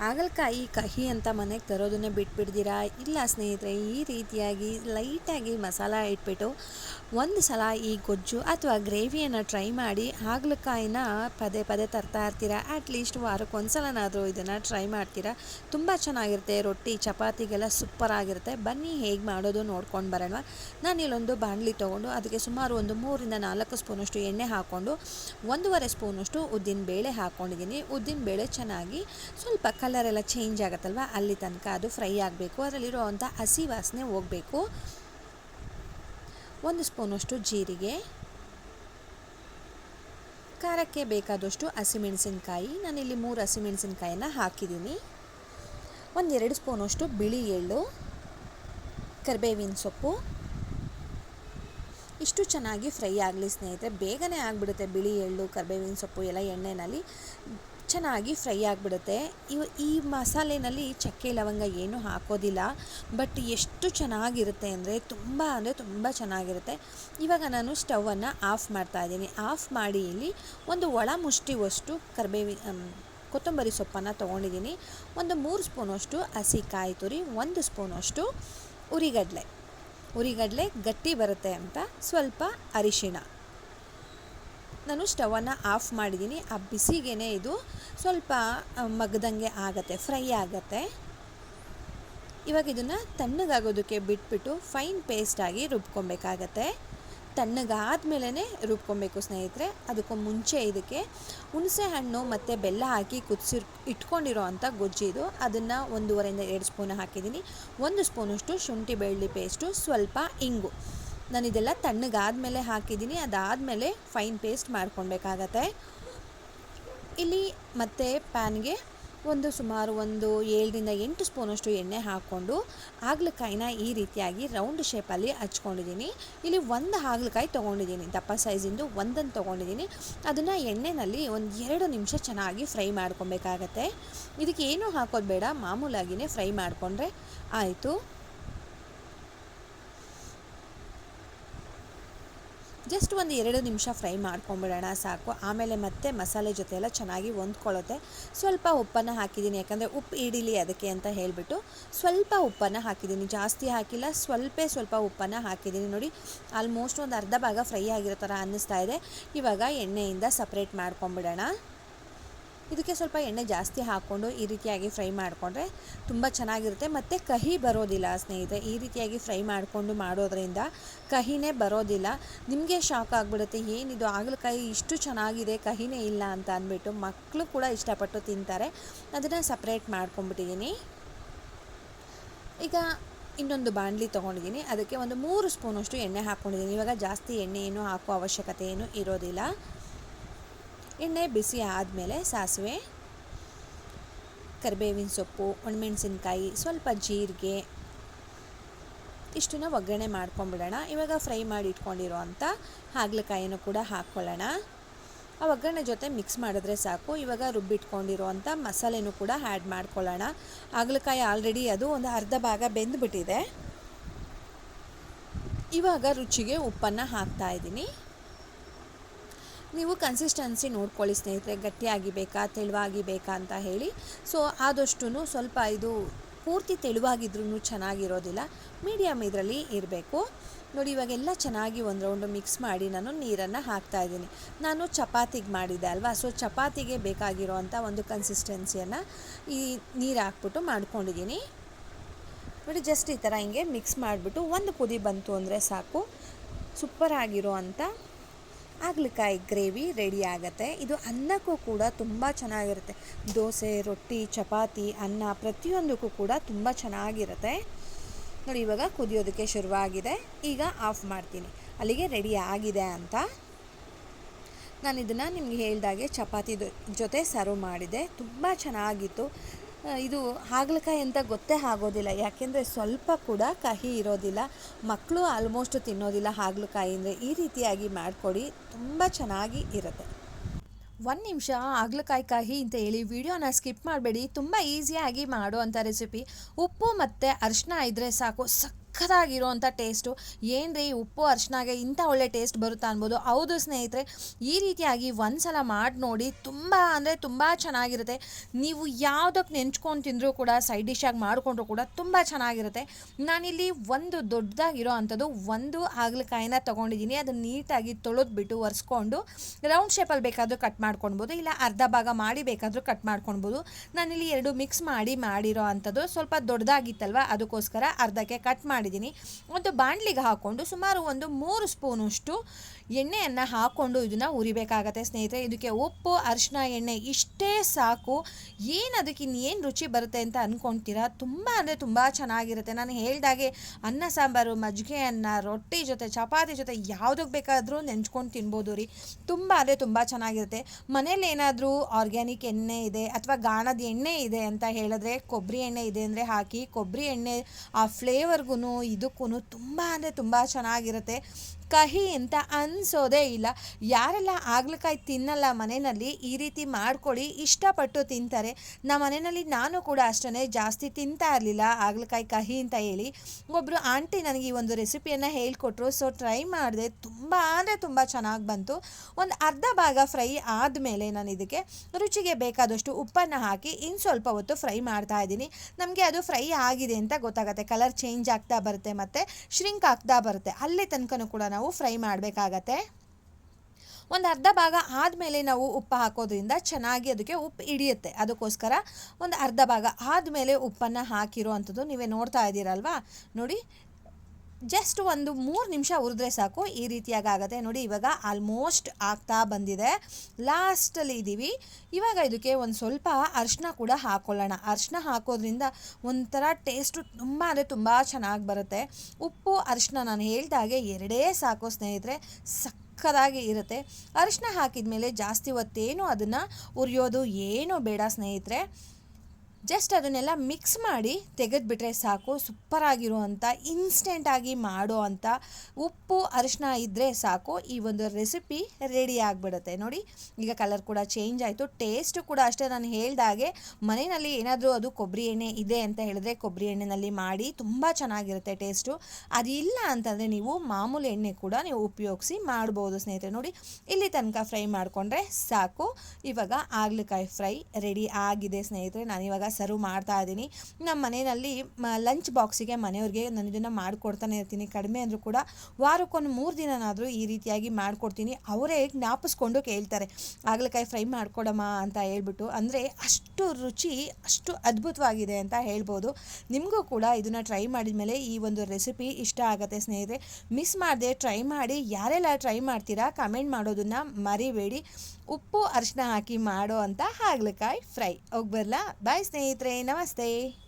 ಹಾಗಲಕಾಯಿ ಕಹಿ ಅಂತ ಮನೆಗೆ ತರೋದನ್ನೇ ಬಿಟ್ಬಿಡ್ತೀರಾ? ಇಲ್ಲ ಸ್ನೇಹಿತರೆ, ಈ ರೀತಿಯಾಗಿ ಲೈಟಾಗಿ ಮಸಾಲ ಇಟ್ಬಿಟ್ಟು ಒಂದು ಸಲ ಈ ಗೊಜ್ಜು ಅಥವಾ ಗ್ರೇವಿಯನ್ನು ಟ್ರೈ ಮಾಡಿ ಹಾಗಲಕಾಯಿನ ಪದೇ ಪದೇ ತರ್ತಾ ಇರ್ತೀರಾ? ಅಟ್ಲೀಸ್ಟ್ ವಾರಕ್ಕೆ ಒಂದು ಸಲನಾದರೂ ಇದನ್ನು ಟ್ರೈ ಮಾಡ್ತೀರಾ? ತುಂಬ ಚೆನ್ನಾಗಿರುತ್ತೆ, ರೊಟ್ಟಿ, ಚಪಾತಿಗೆಲ್ಲ ಸೂಪರ್ ಆಗಿರುತ್ತೆ ಬನ್ನಿ, ಹೇಗೆ ಮಾಡೋದು ನೋಡ್ಕೊಂಡು ಬರೋಣ. ನಾನು ಇಲ್ಲೊಂದು ಬಾಣಲಿ ತೊಗೊಂಡು ಅದಕ್ಕೆ ಸುಮಾರು ಒಂದು ಮೂರಿಂದ ನಾಲ್ಕು ಸ್ಪೂನಷ್ಟು ಎಣ್ಣೆ ಹಾಕ್ಕೊಂಡು, ಒಂದೂವರೆ ಸ್ಪೂನಷ್ಟು ಉದ್ದಿನ ಬೇಳೆ ಹಾಕ್ಕೊಂಡಿದ್ದೀನಿ ಉದ್ದಿನ ಬೇಳೆ ಚೆನ್ನಾಗಿ ಸ್ವಲ್ಪ ಕಲರ್ ಎಲ್ಲ ಚೇಂಜ್ ಆಗುತ್ತಲ್ವ? ಅಲ್ಲಿ ತನಕ ಅದು ಫ್ರೈ ಆಗಬೇಕು. ಅದರಲ್ಲಿರುವಂಥ ಹಸಿ ವಾಸನೆ ಹೋಗಬೇಕು. ಒಂದು ಸ್ಪೂನಷ್ಟು ಜೀರಿಗೆ. ಖಾರಕ್ಕೆ ಬೇಕಾದಷ್ಟು ಹಸಿಮೆಣಸಿನ್ಕಾಯಿ. ನಾನಿಲ್ಲಿ ಮೂರು ಹಸಿಮೆಣಸಿನ್ಕಾಯಿನ ಹಾಕಿದ್ದೀನಿ. ಒಂದೆರಡು ಸ್ಪೂನಷ್ಟು ಬಿಳಿ ಎಳ್ಳು. ಕರಿಬೇವಿನ ಸೊಪ್ಪು. ಇಷ್ಟು ಚೆನ್ನಾಗಿ ಫ್ರೈ ಆಗಲಿ ಸ್ನೇಹಿತರೆ. ಬೇಗನೆ ಆಗಿಬಿಡುತ್ತೆ ಬಿಳಿ ಎಳ್ಳು, ಕರಿಬೇವಿನ ಸೊಪ್ಪು, ಎಲ್ಲ ಎಣ್ಣೆಯಲ್ಲಿ ಚೆನ್ನಾಗಿ ಫ್ರೈ ಆಗಿಬಿಡುತ್ತೆ. ಇವ, ಈ ಮಸಾಲೆನಲ್ಲಿ ಚಕ್ಕೆ, ಲವಂಗ ಏನೂ ಹಾಕೋದಿಲ್ಲ. ಬಟ್ ಎಷ್ಟು ಚೆನ್ನಾಗಿರುತ್ತೆ ಅಂದರೆ ತುಂಬ ಅಂದರೆ ತುಂಬ ಚೆನ್ನಾಗಿರುತ್ತೆ. ಇವಾಗ ನಾನು ಸ್ಟವನ್ನು ಆಫ್ ಮಾಡ್ತಾ ಇದ್ದೀನಿ. ಆಫ್ ಮಾಡಿ ಇಲ್ಲಿ ಒಂದು ಒಳ ಮುಷ್ಟಿವಷ್ಟು ಕರಿಬೇವಿ ಕೊತ್ತಂಬರಿ ಸೊಪ್ಪನ್ನು ತೊಗೊಂಡಿದ್ದೀನಿ. ಒಂದು ಮೂರು ಸ್ಪೂನಷ್ಟು ಹಸಿ ಕಾಯಿ ತುರಿ, ಒಂದು ಸ್ಪೂನಷ್ಟು ಉರಿಗಡಲೆ. ಉರಿಗಡಲೆ ಗಟ್ಟಿ ಬರುತ್ತೆ ಅಂತ ಸ್ವಲ್ಪ ಅರಿಶಿಣ. ನಾನು ಸ್ಟವನ್ನು ಆಫ್ ಮಾಡಿದ್ದೀನಿ. ಆ ಬಿಸಿಗೇ ಇದು ಸ್ವಲ್ಪ ಮಗ್ದಂಗೆ ಆಗುತ್ತೆ, ಫ್ರೈ ಆಗುತ್ತೆ. ಇವಾಗ ಇದನ್ನು ತಣ್ಣಗಾಗೋದಕ್ಕೆ ಬಿಟ್ಬಿಟ್ಟು ಫೈನ್ ಪೇಸ್ಟಾಗಿ ರುಬ್ಕೊಬೇಕಾಗತ್ತೆ. ತಣ್ಣಗಾದಮೇಲೆ ರುಬ್ಕೊಬೇಕು ಸ್ನೇಹಿತರೆ. ಅದಕ್ಕೂ ಮುಂಚೆ ಇದಕ್ಕೆ ಹುಣಸೆ ಹಣ್ಣು ಮತ್ತು ಬೆಲ್ಲ ಹಾಕಿ ಕುದಿಸಿ ಇಟ್ಕೊಂಡಿರೋ ಅಂಥ ಗೊಜ್ಜಿದು ಅದನ್ನು ಒಂದೂವರೆಯಿಂದ ಎರಡು ಸ್ಪೂನ್ ಹಾಕಿದ್ದೀನಿ. ಒಂದು ಸ್ಪೂನಷ್ಟು ಶುಂಠಿ ಬೆಳ್ಳುಳ್ಳಿ ಪೇಸ್ಟು, ಸ್ವಲ್ಪ ಇಂಗು. ನಾನು ಇದೆಲ್ಲ ತಣ್ಣಗಾದ್ಮೇಲೆ ಹಾಕಿದ್ದೀನಿ. ಅದಾದಮೇಲೆ ಫೈನ್ ಪೇಸ್ಟ್ ಮಾಡ್ಕೊಳ್ಬೇಕಾಗತ್ತೆ. ಇಲ್ಲಿ ಮತ್ತೆ ಪ್ಯಾನ್ಗೆ ಒಂದು ಸುಮಾರು ಒಂದು ಏಳರಿಂದ ಎಂಟು ಸ್ಪೂನಷ್ಟು ಎಣ್ಣೆ ಹಾಕ್ಕೊಂಡು ಹಾಗಲಕಾಯಿನ ಈ ರೀತಿಯಾಗಿ ರೌಂಡ್ ಶೇಪಲ್ಲಿ ಹಚ್ಕೊಂಡಿದ್ದೀನಿ. ಇಲ್ಲಿ ಒಂದು ಹಾಗಲಕಾಯಿ ತೊಗೊಂಡಿದ್ದೀನಿ. ದಪ್ಪ ಸೈಜಿಂದು ಒಂದನ್ನು ತೊಗೊಂಡಿದ್ದೀನಿ. ಅದನ್ನು ಎಣ್ಣೆಯಲ್ಲಿ ಒಂದು ಎರಡು ನಿಮಿಷ ಚೆನ್ನಾಗಿ ಫ್ರೈ ಮಾಡ್ಕೊಬೇಕಾಗತ್ತೆ ಇದಕ್ಕೆ ಏನೂ ಹಾಕೋದು ಬೇಡ. ಮಾಮೂಲಾಗಿಯೇ ಫ್ರೈ ಮಾಡಿಕೊಂಡ್ರೆ ಆಯಿತು. ಜಸ್ಟ್ ಒಂದು ಎರಡು ನಿಮಿಷ ಫ್ರೈ ಮಾಡ್ಕೊಂಬಿಡೋಣ, ಸಾಕು. ಆಮೇಲೆ ಮತ್ತೆ ಮಸಾಲೆ ಜೊತೆ ಎಲ್ಲ ಚೆನ್ನಾಗಿ ಹೊಂದ್ಕೊಳ್ಳುತ್ತೆ. ಸ್ವಲ್ಪ ಉಪ್ಪನ್ನು ಹಾಕಿದ್ದೀನಿ, ಯಾಕಂದರೆ ಉಪ್ಪು ಇಡೀಲಿ ಅದಕ್ಕೆ ಅಂತ ಹೇಳಿಬಿಟ್ಟು ಸ್ವಲ್ಪ ಉಪ್ಪನ್ನು ಹಾಕಿದ್ದೀನಿ. ಜಾಸ್ತಿ ಹಾಕಿಲ್ಲ, ಸ್ವಲ್ಪ ಸ್ವಲ್ಪ ಉಪ್ಪನ್ನು ಹಾಕಿದ್ದೀನಿ. ನೋಡಿ ಆಲ್ಮೋಸ್ಟ್ ಒಂದು ಅರ್ಧ ಭಾಗ ಫ್ರೈ ಆಗಿರೋ ಥರ ಅನ್ನಿಸ್ತಾ ಇದೆ. ಇವಾಗ ಎಣ್ಣೆಯಿಂದ ಸಪ್ರೇಟ್ ಮಾಡ್ಕೊಂಬಿಡೋಣ. ಇದಕ್ಕೆ ಸ್ವಲ್ಪ ಎಣ್ಣೆ ಜಾಸ್ತಿ ಹಾಕ್ಕೊಂಡು ಈ ರೀತಿಯಾಗಿ ಫ್ರೈ ಮಾಡಿಕೊಂಡ್ರೆ ತುಂಬ ಚೆನ್ನಾಗಿರುತ್ತೆ. ಮತ್ತು ಕಹಿ ಬರೋದಿಲ್ಲ ಸ್ನೇಹಿತರೆ, ಈ ರೀತಿಯಾಗಿ ಫ್ರೈ ಮಾಡಿಕೊಂಡು ಮಾಡೋದ್ರಿಂದ ಕಹಿನೇ ಬರೋದಿಲ್ಲ. ನಿಮಗೆ ಶಾಕ್ ಆಗಿಬಿಡುತ್ತೆ ಏನಿದು ಹಾಗಲಕಾಯಿ ಇಷ್ಟು ಚೆನ್ನಾಗಿದೆ, ಕಹಿನೇ ಇಲ್ಲ ಅಂತ ಅಂದ್ಬಿಟ್ಟು ಮಕ್ಕಳು ಕೂಡ ಇಷ್ಟಪಟ್ಟು ತಿಂತಾರೆ. ಅದನ್ನು ಸಪ್ರೇಟ್ ಮಾಡ್ಕೊಂಬಿಟ್ಟಿದ್ದೀನಿ ಈಗ ಇನ್ನೊಂದು ಬಾಣಲಿ ತೊಗೊಂಡಿದ್ದೀನಿ. ಅದಕ್ಕೆ ಒಂದು ಮೂರು ಸ್ಪೂನಷ್ಟು ಎಣ್ಣೆ ಹಾಕ್ಕೊಂಡಿದ್ದೀನಿ. ಇವಾಗ ಜಾಸ್ತಿ ಎಣ್ಣೆ ಏನು ಹಾಕೋ ಅವಶ್ಯಕತೆ ಏನು ಇರೋದಿಲ್ಲ. ಎಣ್ಣೆ ಬಿಸಿ ಆದಮೇಲೆ ಸಾಸಿವೆ, ಕರಿಬೇವಿನ ಸೊಪ್ಪು, ಒಣಮೆಣಸಿನ್ಕಾಯಿ, ಸ್ವಲ್ಪ ಜೀರಿಗೆ, ಇಷ್ಟನ್ನು ಒಗ್ಗರಣೆ ಮಾಡ್ಕೊಂಬಿಡೋಣ. ಇವಾಗ ಫ್ರೈ ಮಾಡಿ ಇಟ್ಕೊಂಡಿರೋ ಅಂಥ ಹಾಗಲಕಾಯಿನೂ ಕೂಡ ಹಾಕ್ಕೊಳ್ಳೋಣ. ಆ ಒಗ್ಗರಣೆ ಜೊತೆ ಮಿಕ್ಸ್ ಮಾಡಿದ್ರೆ ಸಾಕು. ಇವಾಗ ರುಬ್ಬಿಟ್ಕೊಂಡಿರೋ ಅಂಥ ಮಸಾಲೆನೂ ಕೂಡ ಆ್ಯಡ್ ಮಾಡ್ಕೊಳ್ಳೋಣ. ಹಾಗಲಕಾಯಿ ಆಲ್ರೆಡಿ ಅದು ಒಂದು ಅರ್ಧ ಭಾಗ ಬೆಂದುಬಿಟ್ಟಿದೆ. ಇವಾಗ ರುಚಿಗೆ ಉಪ್ಪನ್ನು ಹಾಕ್ತಾ ಇದ್ದೀನಿ. ನೀವು ಕನ್ಸಿಸ್ಟೆನ್ಸಿ ನೋಡ್ಕೊಳ್ಳಿ ಸ್ನೇಹಿತರೆ ಗಟ್ಟಿಯಾಗಿ ಬೇಕಾ ತೆಳುವಾಗಿ ಬೇಕಾ ಅಂತ ಹೇಳಿ. ಸೊ ಆದಷ್ಟು ಸ್ವಲ್ಪ ಇದು ಪೂರ್ತಿ ತೆಳುವಾಗಿದ್ರೂ ಚೆನ್ನಾಗಿರೋದಿಲ್ಲ. ಮೀಡಿಯಮ್ ಇದರಲ್ಲಿ ಇರಬೇಕು. ನೋಡಿ, ಇವಾಗೆಲ್ಲ ಚೆನ್ನಾಗಿ ಒಂದು ರೌಂಡು ಮಿಕ್ಸ್ ಮಾಡಿ ನಾನು ನೀರನ್ನು ಹಾಕ್ತಾಯಿದ್ದೀನಿ ನಾನು ಚಪಾತಿಗೆ ಮಾಡಿದೆ ಅಲ್ವಾ? ಸೊ ಚಪಾತಿಗೆ ಬೇಕಾಗಿರೋ ಅಂಥ ಒಂದು ಕನ್ಸಿಸ್ಟೆನ್ಸಿಯನ್ನು ಈ ನೀರು ಹಾಕ್ಬಿಟ್ಟು ಮಾಡ್ಕೊಂಡಿದ್ದೀನಿ. ನೋಡಿ ಜಸ್ಟ್ ಈ ಥರ ಹಿಂಗೆ ಮಿಕ್ಸ್ ಮಾಡಿಬಿಟ್ಟು ಒಂದು ಕುದಿ ಬಂತು ಅಂದರೆ ಸಾಕು. ಸೂಪರ್ ಆಗಿರೋ ಅಂಥ ಹಾಗಲಕಾಯಿ ಗ್ರೇವಿ ರೆಡಿ ಆಗುತ್ತೆ. ಇದು ಅನ್ನಕ್ಕೂ ಕೂಡ ತುಂಬ ಚೆನ್ನಾಗಿರುತ್ತೆ. ದೋಸೆ, ರೊಟ್ಟಿ, ಚಪಾತಿ, ಅನ್ನ ಪ್ರತಿಯೊಂದಕ್ಕೂ ಕೂಡ ತುಂಬ ಚೆನ್ನಾಗಿರುತ್ತೆ. ನೋಡಿ, ಇವಾಗ ಕುದಿಯೋದಕ್ಕೆ ಶುರುವಾಗಿದೆ. ಈಗ ಆಫ್ ಮಾಡ್ತೀನಿ. ಅಲ್ಲಿಗೆ ರೆಡಿ ಆಗಿದೆ ಅಂತ. ನಾನು ಇದನ್ನು ನಿಮಗೆ ಹೇಳಿದಾಗೆ ಚಪಾತಿ ಜೊತೆ ಸರ್ವ್ ಮಾಡಿದೆ. ತುಂಬ ಚೆನ್ನಾಗಿತ್ತು. ಇದು ಹಾಗಲಕಾಯಿ ಅಂತ ಗೊತ್ತೇ ಆಗೋದಿಲ್ಲ. ಯಾಕೆಂದರೆ ಸ್ವಲ್ಪ ಕೂಡ ಕಹಿ ಇರೋದಿಲ್ಲ. ಮಕ್ಕಳು ಆಲ್ಮೋಸ್ಟ್ ತಿನ್ನೋದಿಲ್ಲ ಹಾಗಲಕಾಯಿ ಅಂದರೆ. ಈ ರೀತಿಯಾಗಿ ಮಾಡಿಕೊಡಿ, ತುಂಬ ಚೆನ್ನಾಗಿ ಇರುತ್ತೆ. ಒಂದು ನಿಮಿಷ ಹಾಗಲಕಾಯಿ ಕಹಿ ಅಂತ ಹೇಳಿ ವಿಡಿಯೋನ ಸ್ಕಿಪ್ ಮಾಡಬೇಡಿ. ತುಂಬ ಈಸಿಯಾಗಿ ಮಾಡುವಂಥ ರೆಸಿಪಿ ಉಪ್ಪು ಮತ್ತು ಅರಿಶಿನ ಇದ್ದರೆ ಸಾಕು. ಸಕ್ ಸಖತ್ತಾಗಿರೋವಂಥ ಟೇಸ್ಟು. ಏನು ರೀ, ಉಪ್ಪು ಅರ್ಶಿನಾಗೆ ಇಂಥ ಒಳ್ಳೆ ಟೇಸ್ಟ್ ಬರುತ್ತಾ ಅನ್ಬೋದು. ಹೌದು ಸ್ನೇಹಿತರೆ, ಈ ರೀತಿಯಾಗಿ ಒಂದು ಸಲ ಮಾಡಿ ನೋಡಿ ತುಂಬ ಅಂದರೆ ತುಂಬ ಚೆನ್ನಾಗಿರುತ್ತೆ. ನೀವು ಯಾವುದಕ್ಕೆ ನೆಂಚ್ಕೊಂಡು ತಿಂದರೂ ಕೂಡ, ಸೈಡ್ ಡಿಶಾಗಿ ಮಾಡಿಕೊಂಡ್ರು ಕೂಡ ತುಂಬ ಚೆನ್ನಾಗಿರುತ್ತೆ. ನಾನಿಲ್ಲಿ ಒಂದು ದೊಡ್ಡದಾಗಿರೋ ಅಂಥದ್ದು ಒಂದು ಹಾಗಲಕಾಯಿನ ತೊಗೊಂಡಿದ್ದೀನಿ. ಅದನ್ನು ನೀಟಾಗಿ ತೊಳೆದ್ಬಿಟ್ಟು ಒರೆಸ್ಕೊಂಡು ರೌಂಡ್ ಶೇಪಲ್ಲಿ ಬೇಕಾದರೂ ಕಟ್ ಮಾಡ್ಕೊಳ್ಬೋದು ಇಲ್ಲ ಅರ್ಧ ಭಾಗ ಮಾಡಿ ಬೇಕಾದರೂ ಕಟ್ ಮಾಡ್ಕೊಳ್ಬೋದು ನಾನಿಲ್ಲಿ ಎರಡು ಮಿಕ್ಸ್ ಮಾಡಿ ಮಾಡಿರೋ ಅಂಥದ್ದು ಸ್ವಲ್ಪ ದೊಡ್ಡದಾಗಿತ್ತಲ್ವ, ಅದಕ್ಕೋಸ್ಕರ ಅರ್ಧಕ್ಕೆ ಕಟ್ ಮಾಡಿದ್ದೀನಿ. ಒಂದು ಬಾಣಲಿಗೆ ಹಾಕ್ಕೊಂಡು ಸುಮಾರು ಒಂದು ಮೂರು ಸ್ಪೂನಷ್ಟು ಎಣ್ಣೆಯನ್ನು ಹಾಕ್ಕೊಂಡು ಇದನ್ನು ಉರಿಬೇಕಾಗತ್ತೆ ಸ್ನೇಹಿತರೆ. ಇದಕ್ಕೆ ಉಪ್ಪು ಅರಿಶಿನ ಎಣ್ಣೆ ಇಷ್ಟೇ ಸಾಕು. ಏನು ಅದಕ್ಕೆ ಇನ್ನೇನು ರುಚಿ ಬರುತ್ತೆ ಅಂತ ಅಂದ್ಕೊಳ್ತೀರಾ ತುಂಬ ಅಂದರೆ ತುಂಬ ಚೆನ್ನಾಗಿರುತ್ತೆ. ನಾನು ಹೇಳ್ದಾಗೆ ಅನ್ನ, ಸಾಂಬಾರು, ಮಜ್ಜಿಗೆ ಅನ್ನ, ರೊಟ್ಟಿ ಜೊತೆ, ಚಪಾತಿ ಜೊತೆ ಯಾವುದಕ್ಕೆ ಬೇಕಾದರೂ ನೆಂಚ್ಕೊಂಡು ತಿನ್ಬೋದು ರೀ. ತುಂಬ ಅಂದರೆ ತುಂಬ ಚೆನ್ನಾಗಿರುತ್ತೆ. ಮನೇಲಿ ಏನಾದರೂ ಆರ್ಗ್ಯಾನಿಕ್ ಎಣ್ಣೆ ಇದೆ ಅಥವಾ ಗಾಣದ ಎಣ್ಣೆ ಇದೆ ಅಂತ ಹೇಳಿದ್ರೆ ಕೊಬ್ಬರಿ ಎಣ್ಣೆ ಇದೆ ಅಂದರೆ ಹಾಕಿ ಕೊಬ್ಬರಿ ಎಣ್ಣೆ ಆ ಫ್ಲೇವರ್ಗೂ ಇದಕ್ಕೂ ತುಂಬ ಅಂದರೆ ತುಂಬ ಚೆನ್ನಾಗಿರುತ್ತೆ. ಕಹಿ ಅಂತ ಅನಿಸೋದೇ ಇಲ್ಲ. ಯಾರೆಲ್ಲ ಆಗ್ಲಕಾಯಿ ತಿನ್ನಲ್ಲ ಮನೆಯಲ್ಲಿ, ಈ ರೀತಿ ಮಾಡ್ಕೊಳ್ಳಿ, ಇಷ್ಟಪಟ್ಟು ತಿಂತಾರೆ. ನಮ್ಮ ಮನೆಯಲ್ಲಿ ನಾನು ಕೂಡ ಅಷ್ಟೇ ಜಾಸ್ತಿ ತಿಂತಾ ಇರಲಿಲ್ಲ ಆಗ್ಲಕಾಯಿ ಕಹಿ ಅಂತ ಹೇಳಿ. ಒಬ್ಬರು ಆಂಟಿ ನನಗೆ ಈ ಒಂದು ರೆಸಿಪಿಯನ್ನು ಹೇಳಿಕೊಟ್ರು, ಸೊ ಟ್ರೈ ಮಾಡಿದೆ. ತುಂಬ ಅಂದರೆ ತುಂಬ ಚೆನ್ನಾಗಿ ಬಂತು. ಒಂದು ಅರ್ಧ ಭಾಗ ಫ್ರೈ ಆದಮೇಲೆ ನಾನು ಇದಕ್ಕೆ ರುಚಿಗೆ ಬೇಕಾದಷ್ಟು ಉಪ್ಪನ್ನು ಹಾಕಿ ಇನ್ನು ಸ್ವಲ್ಪ ಹೊತ್ತು ಫ್ರೈ ಮಾಡ್ತಾ ಇದ್ದೀನಿ. ನಮಗೆ ಅದು ಫ್ರೈ ಆಗಿದೆ ಅಂತ ಗೊತ್ತಾಗುತ್ತೆ. ಕಲರ್ ಚೇಂಜ್ ಆಗ್ತಾ ಬರುತ್ತೆ ಮತ್ತು ಶ್ರಿಂಕ್ ಆಗ್ತಾ ಬರುತ್ತೆ. ಅಲ್ಲಿ ತನಕನೂ ಕೂಡ ನಾವು ಫ್ರೈ ಮಾಡಬೇಕಾಗತ್ತೆ. ಒಂದು ಅರ್ಧ ಭಾಗ ಆದಮೇಲೆ ನಾವು ಉಪ್ಪು ಹಾಕೋದ್ರಿಂದ ಚೆನ್ನಾಗಿ ಅದಕ್ಕೆ ಉಪ್ಪು ಹಿಡಿಯುತ್ತೆ. ಅದಕ್ಕೋಸ್ಕರ ಒಂದು ಅರ್ಧ ಭಾಗ ಆದಮೇಲೆ ಉಪ್ಪನ್ನು ಹಾಕಿರೋ ಅಂಥದ್ದು ನೀವೇ ನೋಡ್ತಾ ಇದ್ದೀರಲ್ವಾ? ನೋಡಿ ಜಸ್ಟ್ ಒಂದು ಮೂರು ನಿಮಿಷ ಉರಿದ್ರೆ ಸಾಕು. ಈ ರೀತಿಯಾಗಿ ಆಗುತ್ತೆ. ನೋಡಿ, ಇವಾಗ ಆಲ್ಮೋಸ್ಟ್ ಆಗ್ತಾ ಬಂದಿದೆ. ಲಾಸ್ಟಲ್ಲಿ ಇದ್ದೀವಿ ಇವಾಗ ಇದಕ್ಕೆ ಒಂದು ಸ್ವಲ್ಪ ಅರಿಶಿನ ಕೂಡ ಹಾಕ್ಕೊಳ್ಳೋಣ ಅರಿಶಿನ ಹಾಕೋದ್ರಿಂದ ಒಂಥರ ಟೇಸ್ಟು ತುಂಬ ಅಂದರೆ ತುಂಬ ಚೆನ್ನಾಗಿ ಬರುತ್ತೆ. ಉಪ್ಪು ಅರಿಶಿನ ನಾನು ಹೇಳ್ದಾಗೆ ಎರಡೇ ಸಾಕು ಸ್ನೇಹಿತರೆ. ಸಕ್ಕದಾಗಿ ಇರುತ್ತೆ. ಅರಿಶಿನ ಹಾಕಿದ ಮೇಲೆ ಜಾಸ್ತಿ ಹೊತ್ತೇನು ಅದನ್ನು ಉರಿಯೋದು ಏನೂ ಬೇಡ ಸ್ನೇಹಿತರೆ. ಜಸ್ಟ್ ಅದನ್ನೆಲ್ಲ ಮಿಕ್ಸ್ ಮಾಡಿ ತೆಗೆದುಬಿಟ್ರೆ ಸಾಕು ಸೂಪರಾಗಿರುವಂಥ ಇನ್ಸ್ಟೆಂಟಾಗಿ ಮಾಡೋ ಅಂಥ ಉಪ್ಪು ಅರಿಶಿನ ಇದ್ದರೆ ಸಾಕು. ಈ ಒಂದು ರೆಸಿಪಿ ರೆಡಿ ಆಗಿಬಿಡುತ್ತೆ. ನೋಡಿ, ಈಗ ಕಲರ್ ಕೂಡ ಚೇಂಜ್ ಆಯಿತು. ಟೇಸ್ಟು ಕೂಡ ಅಷ್ಟೇ ನಾನು ಹೇಳ್ದಾಗೆ ಮನೆಯಲ್ಲಿ ಏನಾದರೂ ಅದು ಕೊಬ್ಬರಿ ಎಣ್ಣೆ ಇದೆ ಅಂತ ಹೇಳಿದ್ರೆ ಕೊಬ್ಬರಿ ಎಣ್ಣೆನಲ್ಲಿ ಮಾಡಿ ತುಂಬ ಚೆನ್ನಾಗಿರುತ್ತೆ ಟೇಸ್ಟು ಅದಿಲ್ಲ ಅಂತಂದರೆ ನೀವು ಮಾಮೂಲಿ ಎಣ್ಣೆ ಕೂಡ ನೀವು ಉಪಯೋಗಿಸಿ ಮಾಡ್ಬೋದು ಸ್ನೇಹಿತರೆ. ನೋಡಿ, ಇಲ್ಲಿ ತನಕ ಫ್ರೈ ಮಾಡಿಕೊಂಡ್ರೆ ಸಾಕು. ಇವಾಗ ಆಗ್ಲಕಾಯಿ ಫ್ರೈ ರೆಡಿ ಆಗಿದೆ ಸ್ನೇಹಿತರೆ. ನಾನು ಇವಾಗ ಸರ್ವ್ ಮಾಡ್ತಾ ಇದ್ದೀನಿ. ನಮ್ಮ ಮನೆಯಲ್ಲಿ ಲಂಚ್ ಬಾಕ್ಸಿಗೆ ಮನೆಯವ್ರಿಗೆ ನಾನು ಇದನ್ನು ಮಾಡಿಕೊಡ್ತಾನೆ ಇರ್ತೀನಿ. ಕಡಿಮೆ ಅಂದರೂ ಕೂಡ ವಾರಕ್ಕೊಂದು ಮೂರು ದಿನನಾದರೂ ಈ ರೀತಿಯಾಗಿ ಮಾಡಿಕೊಡ್ತೀನಿ. ಅವರೇ ಜ್ಞಾಪಿಸ್ಕೊಂಡು ಕೇಳ್ತಾರೆ. ಆಗ್ಲಕಾಯಿ ಫ್ರೈ ಮಾಡ್ಕೊಡಮ್ಮ ಅಂತ ಹೇಳ್ಬಿಟ್ಟು. ಅಂದರೆ ಅಷ್ಟು ರುಚಿ, ಅಷ್ಟು ಅದ್ಭುತವಾಗಿದೆ ಅಂತ ಹೇಳ್ಬೋದು. ನಿಮಗೂ ಕೂಡ ಇದನ್ನು ಟ್ರೈ ಮಾಡಿದ ಮೇಲೆ ಈ ಒಂದು ರೆಸಿಪಿ ಇಷ್ಟ ಆಗುತ್ತೆ ಸ್ನೇಹಿತರೆ. ಮಿಸ್ ಮಾಡದೆ ಟ್ರೈ ಮಾಡಿ, ಯಾರೆಲ್ಲ ಟ್ರೈ ಮಾಡ್ತೀರಾ ಕಮೆಂಟ್ ಮಾಡೋದನ್ನು ಮರಿಬೇಡಿ. ಉಪ್ಪು ಅರಿಶಿನ ಹಾಕಿ ಮಾಡೋ ಅಂತ ಹಾಗಲಕಾಯಿ ಫ್ರೈ. ಹೋಗಿ ಬರಲಾ? ಬಾಯ್ ಸ್ನೇಹಿತರೆ ನಮಸ್ತೆ.